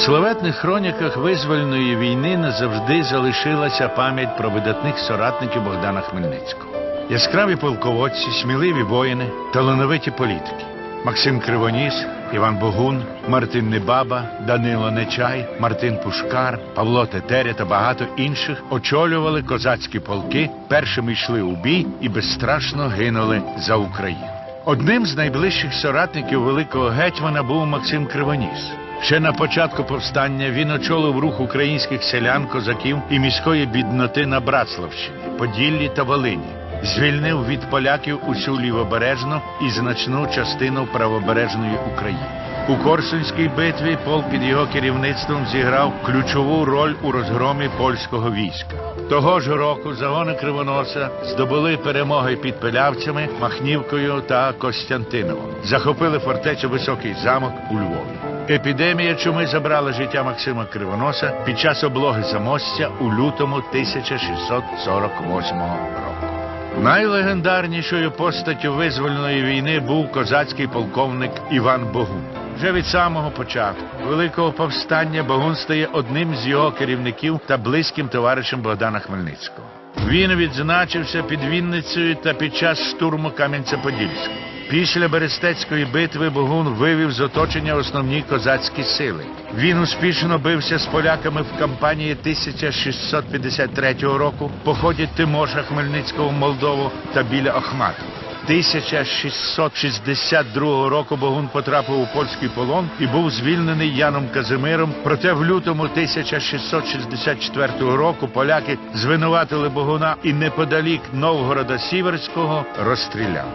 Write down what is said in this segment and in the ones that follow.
славетних хроніках визвольної війни назавжди залишилася пам'ять про видатних соратників Богдана Хмельницького. Яскраві полководці, сміливі воїни, талановиті політики. Максим Кривоніс, Іван Богун, Мартин Небаба, Данило Нечай, Мартин Пушкар, Павло Тетеря та багато інших очолювали козацькі полки, першими йшли у бій і безстрашно гинули за Україну. Одним з найближчих соратників великого гетьмана був Максим Кривоніс. Ще на початку повстання він очолив рух українських селян, козаків і міської бідноти на Братславщині, Поділлі та Волині. Звільнив від поляків усю лівобережну і значну частину правобережної України. У Корсунській битві полк під його керівництвом зіграв ключову роль у розгромі польського війська. Того ж року загони Кривоноса здобули перемоги під Пилявцями, Махнівкою та Костянтиновом. Захопили фортецю Високий замок у Львові. Епідемія чуми забрала життя Максима Кривоноса під час облоги замостя у лютому 1648 року. Найлегендарнішою постаттю визвольної війни був козацький полковник Іван Богун. Вже від самого початку великого повстання Богун стає одним з його керівників та близьким товаришем Богдана Хмельницького. Він відзначився під Вінницею та під час штурму Кам'янця-Подільського. Після Берестецької битви Богун вивів з оточення основні козацькі сили. Він успішно бився з поляками в кампанії 1653 року, поході Тимоша Хмельницького в Молдову та біля Охмату. 1662 року Богун потрапив у польський полон і був звільнений Яном Казимиром. Проте в лютому 1664 року поляки звинуватили Богуна і неподалік Новгорода Сіверського розстріляли.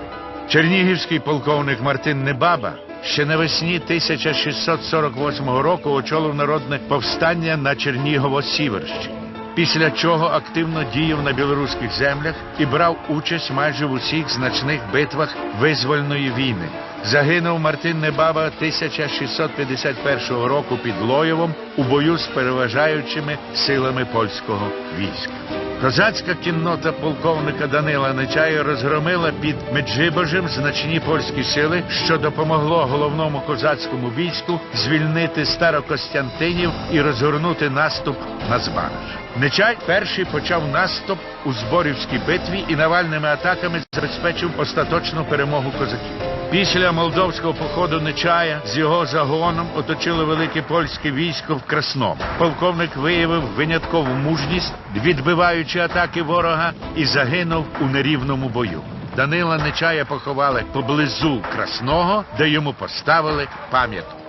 Чернігівський полковник Мартин Небаба ще навесні 1648 року очолив народне повстання на Чернігово-Сіверщині. Після чого активно діяв на білоруських землях і брав участь майже в усіх значних битвах визвольної війни. Загинув Мартин Небаба 1651 року під Лоєвом у бою з переважаючими силами польського війська. Козацька кіннота полковника Данила Нечая розгромила під Меджибожем значні польські сили, що допомогло головному козацькому війську звільнити Старокостянтинів і розгорнути наступ на Збараж. Нечай перший почав наступ у Зборівській битві і навальними атаками забезпечив остаточну перемогу козаків. Після молдовського походу Нечая з його загоном оточили велике польське військо в Красному. Полковник виявив виняткову мужність, відбиваючи атаки ворога, і загинув у нерівному бою. Данила Нечая поховали поблизу Красного, де йому поставили пам'ятку.